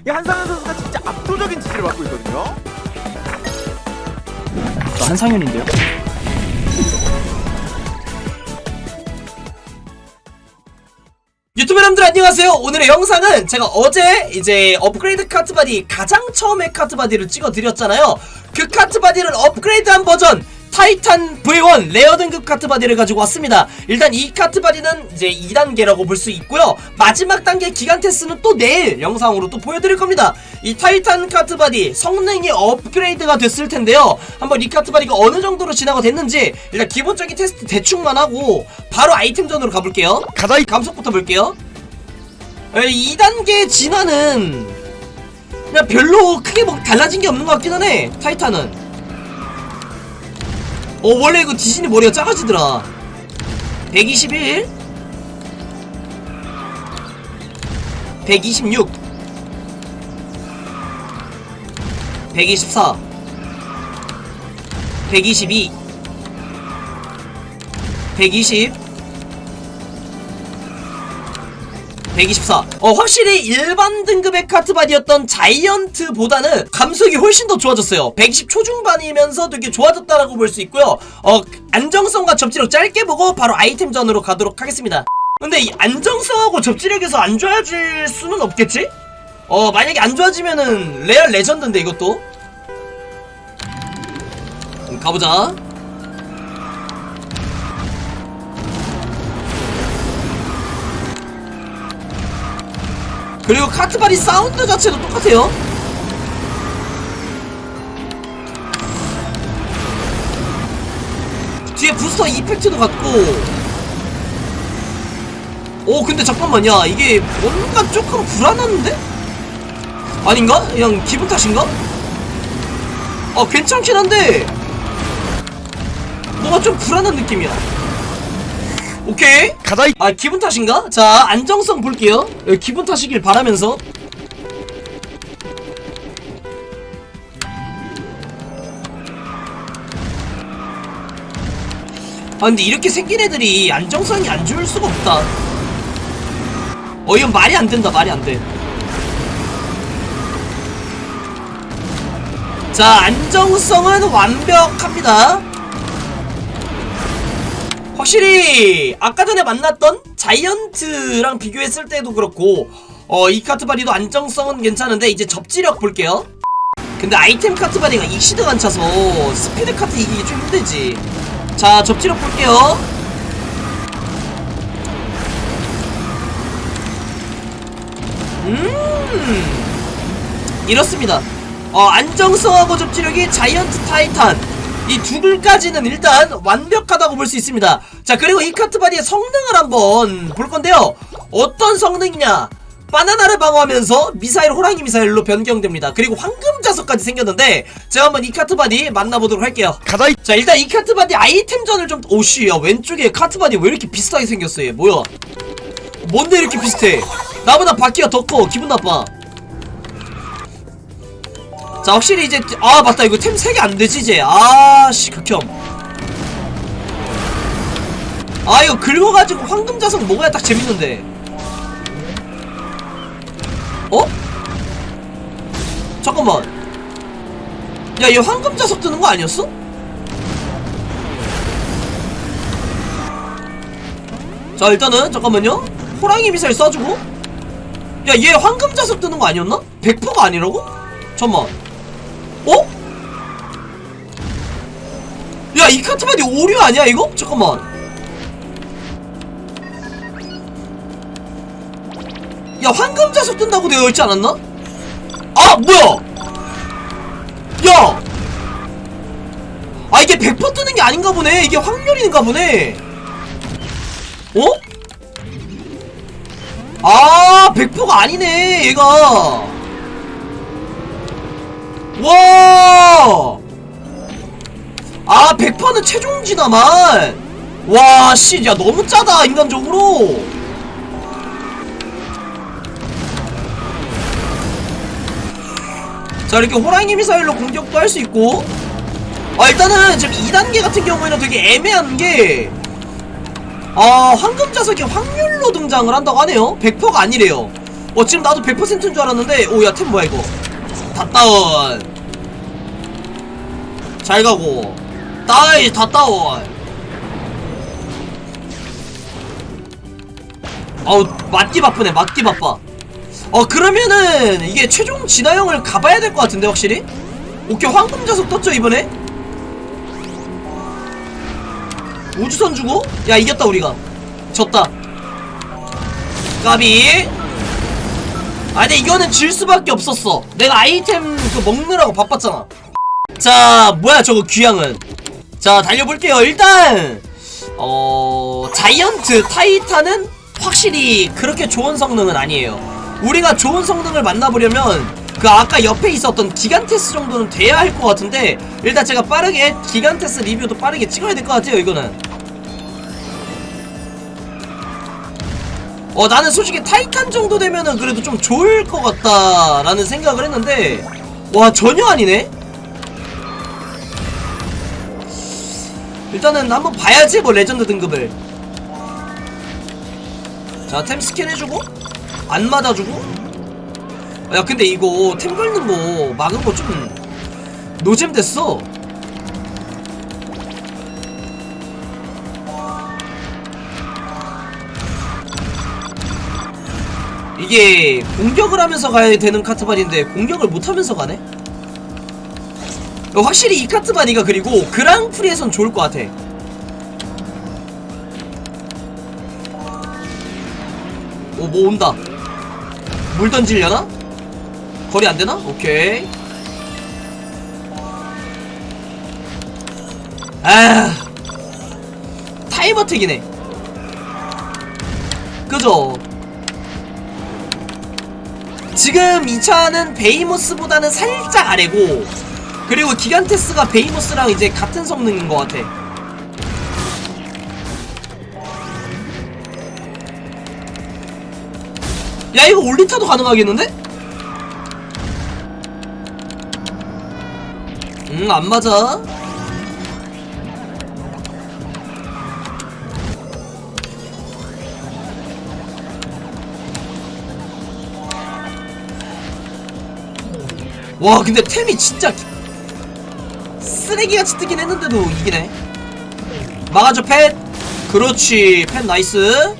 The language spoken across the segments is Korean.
이 한상현 선수가 진짜 압도적인 지지를 받고 있거든요. 저 한상현인데요. 유튜브 여러분들 안녕하세요. 오늘의 영상은 제가 어제 이제 업그레이드 카트바디 가장 처음에 카트바디를 찍어드렸잖아요. 그 카트바디를 업그레이드한 버전 타이탄 V1 레어 등급 카트 바디를 가지고 왔습니다. 일단 이 카트 바디는 이제 2단계라고 볼 수 있고요. 마지막 단계 기간 테스트는 또 내일 영상으로 또 보여드릴 겁니다. 이 타이탄 카트 바디 성능이 업그레이드가 됐을 텐데요. 한번 이 카트 바디가 어느 정도로 진화가 됐는지 일단 기본적인 테스트 대충만 하고 바로 아이템전으로 가볼게요. 가자 이 감속부터 볼게요. 2단계 진화는 그냥 별로 크게 뭐 달라진 게 없는 것 같기는 해. 타이탄은. 어 원래 이거 디즈니 머리가 작아지더라. 121 126 124 122 120 124. 어, 확실히 일반 등급의 카트바디였던 자이언트보다는 감속이 훨씬 더 좋아졌어요. 120 초중반이면서 되게 좋아졌다라고 볼 수 있고요. 어, 안정성과 접지력 짧게 보고 바로 아이템전으로 가도록 하겠습니다. 근데 이 안정성하고 접지력에서 안 좋아질 수는 없겠지? 어, 만약에 안 좋아지면은 레알 레전드인데 이것도. 음, 가보자. 그리고 카트바디 사운드 자체도 똑같아요. 뒤에 부스터 이펙트도 같고. 오, 근데 잠깐만, 야, 이게 뭔가 조금 불안한데? 아닌가? 그냥 기분 탓인가? 어, 괜찮긴 한데. 뭔가 좀 불안한 느낌이야. 오케이. 가자. 이 아 기분 탓인가? 자 안정성 볼게요. 예, 기분 탓이길 바라면서. 아 근데 이렇게 생긴 애들이 안정성이 안 좋을 수가 없다. 어 이건 말이 안 된다 말이 안돼. 자 안정성은 완벽합니다 확실히 아까 전에 만났던 자이언트랑 비교했을 때도 그렇고 어 이 카트바디도 안정성은 괜찮은데 이제 접지력 볼게요. 근데 아이템 카트바디가 익시드가 안 차서 스피드 카트 이기기 좀 힘들지. 자 접지력 볼게요. 음 이렇습니다. 어 안정성하고 접지력이 자이언트 타이탄 이두 글까지는 일단 완벽하다고 볼 수 있습니다. 자, 그리고 이 카트바디의 성능을 한번 볼 건데요. 어떤 성능이냐? 바나나를 방어하면서 미사일 호랑이 미사일로 변경됩니다. 그리고 황금 자석까지 생겼는데 제가 한번 이 카트바디 만나보도록 할게요. 이 자, 일단 이 카트바디 아이템전을 좀 오씨, 야 왼쪽에 카트바디 왜 이렇게 비슷하게 생겼어? 얘 뭐야? 뭔데 이렇게 비슷해? 나보다 바퀴가 더 커. 기분 나빠. 자 확실히 이제 아 맞다 이거 템 3개 안되지 이제 아씨 극혐 아 이거 긁어가지고 황금자석 먹어야 딱 재밌는데 어? 잠깐만 야얘 황금자석 뜨는 거 아니었어? 자 일단은 잠깐만요 호랑이 미사일 쏴주고 야 얘 황금자석 뜨는 거 아니었나? 100%가 아니라고? 잠깐만 어? 야, 이 카트바디 오류 아니야, 이거? 잠깐만. 야, 황금 자석 뜬다고 되어 있지 않았나? 아, 뭐야? 야! 아, 이게 100% 뜨는 게 아닌가 보네. 이게 확률인가 보네. 어? 아, 100%가 아니네, 얘가. 와! 아, 100%는 최종 진화만! 와, 씨, 야, 너무 짜다, 인간적으로! 자, 이렇게 호랑이 미사일로 공격도 할 수 있고, 아, 일단은 지금 2단계 같은 경우에는 되게 애매한 게, 아, 황금 자석이 확률로 등장을 한다고 하네요? 100%가 아니래요. 어 지금 나도 100%인 줄 알았는데 오 야 템 뭐야 이거 다 다운. 잘 가고. 나이 다 다운. 어우 맞기 바쁘네 맞기 바빠. 어 그러면은 이게 최종 진화형을 가봐야 될 것 같은데 확실히? 오케이 황금 자석 떴죠 이번에? 우주선 주고? 야 이겼다 우리가. 졌다. 까비 아 근데 이거는 질 수밖에 없었어. 내가 아이템 그 먹느라고 바빴잖아. 자 뭐야 저거 귀향은? 자 달려볼게요 일단! 어 자이언트 타이탄은 확실히 그렇게 좋은 성능은 아니에요. 우리가 좋은 성능을 만나보려면 그 아까 옆에 있었던 기간테스 정도는 돼야 할 것 같은데 일단 제가 빠르게 기간테스 리뷰도 빠르게 찍어야 될 것 같아요 이거는 어 나는 솔직히 타이탄 정도 되면은 그래도 좀 좋을 것 같다라는 생각을 했는데 와 전혀 아니네? 일단은 한번 봐야지 뭐 레전드 등급을. 자 템 스캔 해주고 안 맞아주고. 야 근데 이거 템 걸는 거 막은 거 좀 노잼 됐어 이게 공격을 하면서 가야 되는 카트반인데 공격을 못 하면서 가네? 어, 확실히 이 카트바디가 그리고 그랑프리에선 좋을 것 같아. 오, 뭐 온다. 물 던지려나? 거리 안 되나? 오케이. 아, 타이머택이네. 그죠? 지금 이 차는 베이모스보다는 살짝 아래고 그리고 기간테스가 베이모스랑 이제 같은 성능인 것 같아. 야 이거 올리타도 가능하겠는데? 음 안 맞아. 와 근데 템이 진짜 쓰레기같이 뜨긴 했는데도 이기네. 막아줘 팻 그렇지 팻 나이스.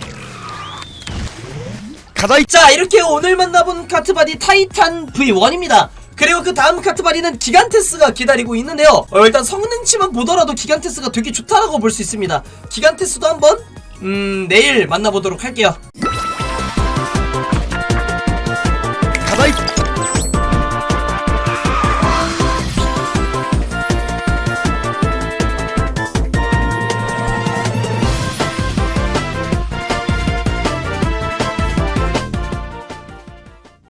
가자 이자 이렇게 오늘 만나본 카트바디 타이탄 V1입니다. 그리고 그 다음 카트바디는 기간테스가 기다리고 있는데요. 어, 일단 성능치만 보더라도 기간테스가 되게 좋다라고 볼 수 있습니다. 기간테스도 한번 음 내일 만나보도록 할게요